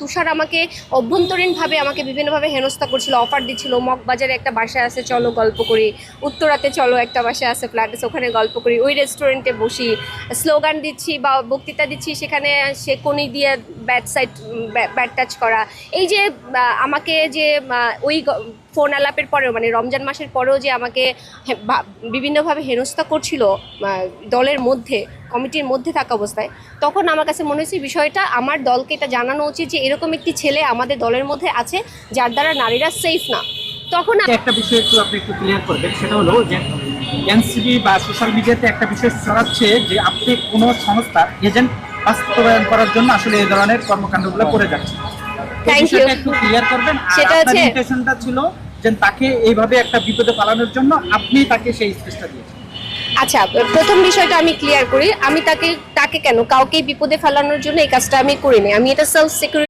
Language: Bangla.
তুষার আমাকে অভ্যন্তরীণভাবে আমাকে বিভিন্নভাবে হেনস্থা করছিল অফার দিচ্ছিল, মগবাজারে একটা বাসায় আছে, চলো গল্প করি। উত্তরাতে চলো একটা বাসায় আছে ফ্ল্যাট আছে, ওখানে গল্প করি। ওই রেস্টুরেন্টে বসি স্লোগান দিচ্ছি বা বক্তৃতা দিচ্ছি, সেখানে সে কোনি দিয়ে ব্যাট সাইড ব্যাট টাচ করা। এই যে আমাকে যে ওই ফোন আলাপের পরেও মানে রমজান মাসের পরেও যে আমাকে বিভিন্নভাবে হেনস্থা করছিল দলের মধ্যে, কমিটির মধ্যে থাকা অবস্থায়, তখন আমার কাছে মনে হয়েছে বিষয়টা, আমার দলকে এটা জানানো উচিত যে, এরকম একটি ছেলে আমাদের দলের মধ্যে আছে, যার দ্বারা নারীরা সেফ না। তখন একটা বিষয় একটু আপনি একটু ক্লিয়ার করবেন, সেটা হলো যে, এনসিবি বা সোশ্যাল মিডিয়াতে একটা বিষয় ছড়াচ্ছে যে, আপনি কোনো সংস্থা এজেন্ট বাস্তবায়ন করার জন্য আসলে এই ধরনের কর্মকাণ্ডগুলো করে যাচ্ছে। একটু ক্লিয়ার করবেন। সেটা আপনার হচ্ছে- ইন্টেনশনটা ছিল যে তাকে এইভাবে একটা বিপদে পালানোর জন্য আপনি তাকে সেই স্পেসটা দিয়েছেন। আচ্ছা প্রথম বিষয়টা আমি ক্লিয়ার করি। আমি তাকে তাকে কেন? কাউকে বিপদে ফেলানোর জন্য এই কাজটা আমি করিনি। আমি এটা সেলফ সিকিউরিটি